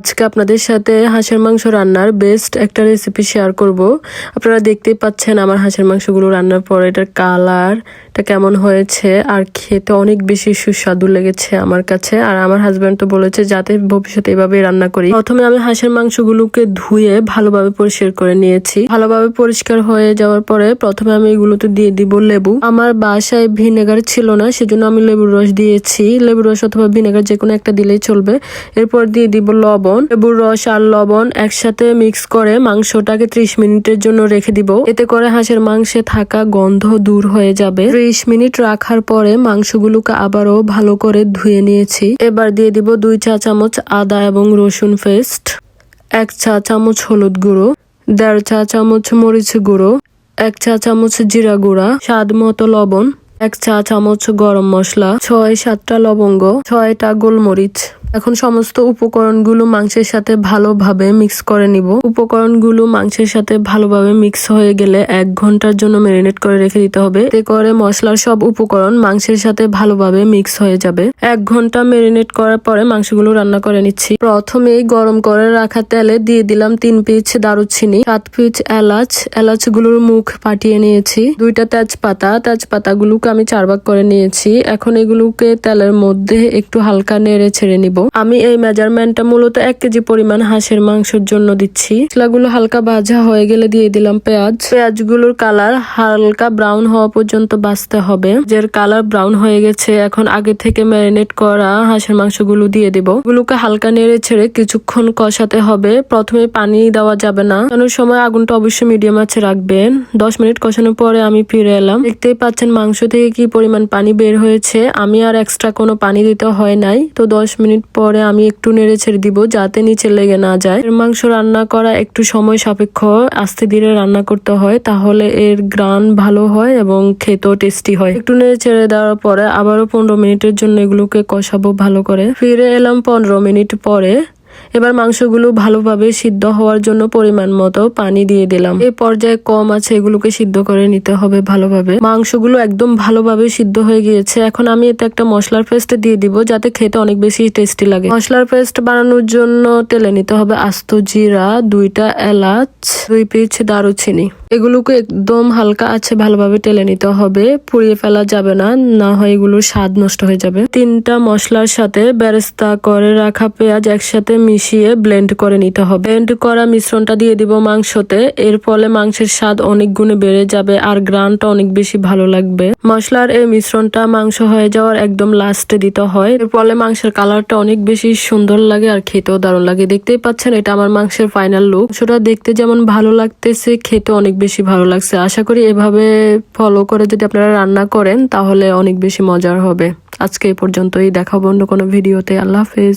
আজকে আপনাদের সাথে হাঁসের মাংস রান্নার বেস্ট একটা রেসিপি শেয়ার করব। আপনারা দেখতেই পাচ্ছেন আমার হাঁসের মাংসগুলো রান্নার পর এটার কালার এটা কেমন হয়েছে আর খেতে অনেক বেশি সুস্বাদু লেগেছে আমার কাছে। আর আমার হাজব্যান্ড তো বলেছে, যাতে ভবিষ্যতে এভাবে রান্না করি। প্রথমে আমি হাঁসের মাংসগুলোকে ধুয়ে ভালোভাবে পরিষ্কার করে নিয়েছি। ভালোভাবে পরিষ্কার হয়ে যাওয়ার পরে প্রথমে আমি এগুলোতে দিয়ে দিব লেবু। আমার বাসায় ভিনেগার ছিল না, সেজন্য আমি লেবুর রস দিয়েছি। লেবুর রস অথবা ভিনেগার যে কোনো একটা দিলেই চলবে। এরপর দিয়ে দিব লবণ। লেবুর রস আর লবণ একসাথে মিক্স করে মাংসটাকে ত্রিশ মিনিটের জন্য রেখে দিব। এতে করে হাঁসের মাংসে থাকা গন্ধ দূর হয়ে যাবে। ত্রিশ মিনিট রাখার পরে মাংসগুলোকে আবারও ভালো করে ধুয়ে নিয়েছি। এবার দিয়ে দিব দুই চা চামচ আদা এবং রসুন পেস্ট, এক চা চামচ হলুদ গুঁড়ো, দেড় চা চামচ মরিচ গুঁড়ো, এক চা চামচ জিরা গুঁড়া, স্বাদ মতো লবণ, এক চা চামচ গরম মশলা, ছয় সাতটা লবঙ্গ, ছয়টা গোলমরিচ। এখন সমস্ত উপকরণগুলো মাংসের সাথে ভালোভাবে মিক্স করে নিব। উপকরণগুলো মাংসের সাথে ভালোভাবে মিক্স হয়ে গেলে এক ঘণ্টার জন্য ম্যারিনেট করে রেখে দিতে হবে। এতে করে মশলার সব উপকরণ মাংসের সাথে ভালোভাবে মিক্স হয়ে যাবে। এক ঘণ্টা ম্যারিনেট করার পরে মাংসগুলো রান্না করে নিচ্ছি। প্রথমেই গরম করে রাখা তেলে দিয়ে দিলাম তিন পিচ দারুচিনি, সাত পিচ এলাচ। এলাচগুলোর মুখ পাঠিয়ে নিয়েছি। দুইটা তেজপাতা। তেজপাতাগুলোকে আমি চার ভাগ করে নিয়েছি। এখন এগুলোকে তেলের মধ্যে একটু হালকা নেড়ে ছেড়ে নিব। আমি এই মেজারমেন্টটা মূলত এক কেজি পরিমাণ হাঁসের মাংসের জন্য দিচ্ছি। মশলাগুলো হালকা ভাজা হয়ে গেলে দিয়ে দিলাম পেঁয়াজ। পেঁয়াজগুলোর কালার হালকা ব্রাউন হওয়া পর্যন্ত বাঁচতে হবে। যার কালার ব্রাউন হয়ে গেছে। এখন আগে থেকে ম্যারিনেট করা হাঁসের মাংসগুলো দিয়ে দিব। এগুলোকে হালকা নেড়ে ছেড়ে কিছুক্ষণ কষাতে হবে। প্রথমে পানি দেওয়া যাবে না। কষানোর সময় আগুনটা অবশ্যই মিডিয়াম আছে রাখবেন। দশ মিনিট কষানোর পরে আমি ফিরে এলাম। দেখতেই পাচ্ছেন মাংস থেকে কি পরিমাণ পানি বের হয়েছে। আমি আর এক্সট্রা কোনো পানি দিতে হয় নাই। তো দশ মিনিট পরে আমি একটু নেড়ে ছেড়ে দিব যাতে নিচে লেগে না যায়। এর মাংস রান্না করা একটু সময় সাপেক্ষ, আস্তে ধীরে রান্না করতে হয়, তাহলে এর গ্রান ভালো হয় এবং খেতেও টেস্টি হয়। একটু নেড়ে ছেড়ে দেওয়ার পরে আবারও পনেরো মিনিটের জন্য এগুলোকে কষাবো ভালো করে। ফিরে এলাম পনেরো মিনিট পরে। এবার মাংসগুলো ভালোভাবে সিদ্ধ হওয়ার জন্য পরিমাণ মতো পানি দিয়ে দিলাম। এই পর্যায়ে কম আছে, এগুলোকে সিদ্ধ করে নিতে হবে ভালোভাবে। মাংসগুলো একদম ভালোভাবে সিদ্ধ হয়ে গিয়েছে। এখন আমি এতে একটা মশলার পেস্ট দিয়ে দিব, যাতে খেতে অনেক বেশি টেস্টি লাগে। মশলার পেস্ট বানানোর জন্য তেলে নিতে হবে আস্ত জিরা, দুইটা এলাচ, দুই পিচ দারুচিনি। এগুলোকে একদম হালকা আছে ভালোভাবে টেলে নিতে হবে। পুড়িয়ে ফেলা যাবে না না হয় এগুলোর স্বাদ নষ্ট হয়ে যাবে। তিনটা মশলার সাথে বেরেস্তা করে রাখা পেঁয়াজ একসাথে মিশিয়ে ব্লেন্ড করে নিতে হবে। ব্লেন্ড করা মিশ্রণটা দিয়ে দিব মাংসতে। এর ফলে মাংসের স্বাদ অনেক গুণে বেড়ে যাবে আর গ্রানটা অনেক বেশি ভালো লাগবে। মশলার এই মিশ্রণটা মাংস হয়ে যাওয়ার একদম লাস্টে দিতে হয়। এর ফলে মাংসের কালারটা অনেক বেশি সুন্দর লাগে আর খেতেও দারুণ লাগে। দেখতেই পাচ্ছেন, এটা আমার মাংসের ফাইনাল লুক সেটা দেখতে যেমন ভালো লাগতেছে, খেতে অনেক বেশি ভালো লাগছে। আশা করি এভাবে ফলো করে যদি আপনারা রান্না করেন, তাহলে অনেক বেশি মজার হবে। আজকে এই পর্যন্তই। দেখাবো অন্য কোনো ভিডিওতে আল্লাহ হাফেজ।